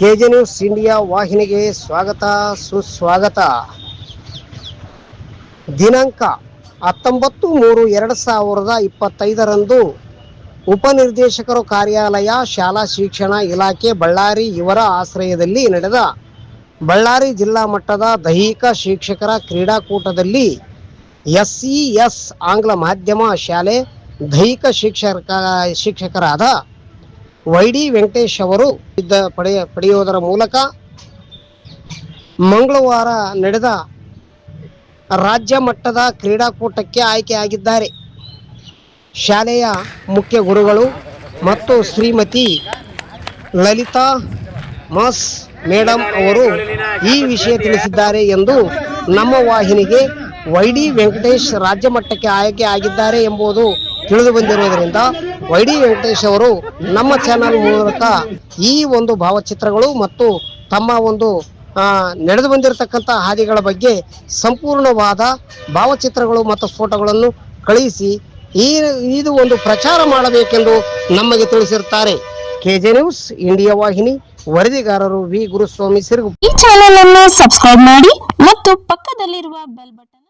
K J news India ವಾಹಿನಿಗೆ ಸ್ವಾಗತ, ಸುಸ್ವಾಗತ. ದಿನಾಂಕ ಹತ್ತೊಂಬತ್ತು ಮೂರು ಎರಡು ಸಾವಿರದ ಇಪ್ಪತ್ತೈದರಂದು ಉಪನಿರ್ದೇಶಕರು ಕಾರ್ಯಾಲಯ, ಶಾಲಾ ಶಿಕ್ಷಣ ಇಲಾಖೆ, ಬಳ್ಳಾರಿ ಇವರ ಆಶ್ರಯದಲ್ಲಿ ನಡೆದ ಬಳ್ಳಾರಿ ಜಿಲ್ಲಾ ಮಟ್ಟದ ದೈಹಿಕ ಶಿಕ್ಷಕರ ಕ್ರೀಡಾಕೂಟದಲ್ಲಿ ಎಸ್ ಆಂಗ್ಲ ಮಾಧ್ಯಮ ಶಾಲೆ ದೈಹಿಕ ಶಿಕ್ಷಕ, ಶಿಕ್ಷಕರಾದ ವೈ ಡಿ ವೆಂಕಟೇಶ್ ಅವರು ಇದ್ದ ಪಡೆಯ ಪಡೆಯುವುದರ ಮೂಲಕ ಮಂಗಳವಾರ ನಡೆದ ರಾಜ್ಯ ಮಟ್ಟದ ಕ್ರೀಡಾಕೂಟಕ್ಕೆ ಆಯ್ಕೆಯಾಗಿದ್ದಾರೆ. ಶಾಲೆಯ ಮುಖ್ಯ ಗುರುಗಳು ಮತ್ತು ಶ್ರೀಮತಿ ಲಲಿತಾ ಮಾಸ್ ಮೇಡಮ್ ಅವರು ಈ ವಿಷಯ ತಿಳಿಸಿದ್ದಾರೆ ಎಂದು ನಮ್ಮ ವಾಹಿನಿಗೆ ವೈ ಡಿ ವೆಂಕಟೇಶ್ ರಾಜ್ಯ ಮಟ್ಟಕ್ಕೆ ಆಯ್ಕೆ ಆಗಿದ್ದಾರೆ ಎಂಬುದು ತಿಳಿದು ಬಂದಿರುವುದರಿಂದ ವೈ ಡಿ ವೆಂಕಟೇಶ್ ಅವರು ನಮ್ಮ ಚಾನಲ್ ಮೂಲಕ ಈ ಒಂದು ಭಾವಚಿತ್ರಗಳು ಮತ್ತು ತಮ್ಮ ಒಂದು ನಡೆದು ಬಂದಿರತಕ್ಕಂಥ ಹಾದಿಗಳ ಬಗ್ಗೆ ಸಂಪೂರ್ಣವಾದ ಭಾವಚಿತ್ರಗಳು ಮತ್ತು ಫೋಟೋಗಳನ್ನು ಕಳಿಸಿ ಈ, ಇದು ಒಂದು ಪ್ರಚಾರ ಮಾಡಬೇಕೆಂದು ನಮಗೆ ತಿಳಿಸಿರುತ್ತಾರೆ. ಕೆಜೆ ನ್ಯೂಸ್ ಇಂಡಿಯಾ ವಾಹಿನಿ, ವರದಿಗಾರರು ವಿ ಗುರುಸ್ವಾಮಿ ಸಿರುಗು ಈ ಚಾನೆಲ್ ಅನ್ನು ಸಬ್ಸ್ಕ್ರೈಬ್ ಮಾಡಿ ಮತ್ತು ಪಕ್ಕದಲ್ಲಿರುವ ಬೆಲ್ ಬಟನ್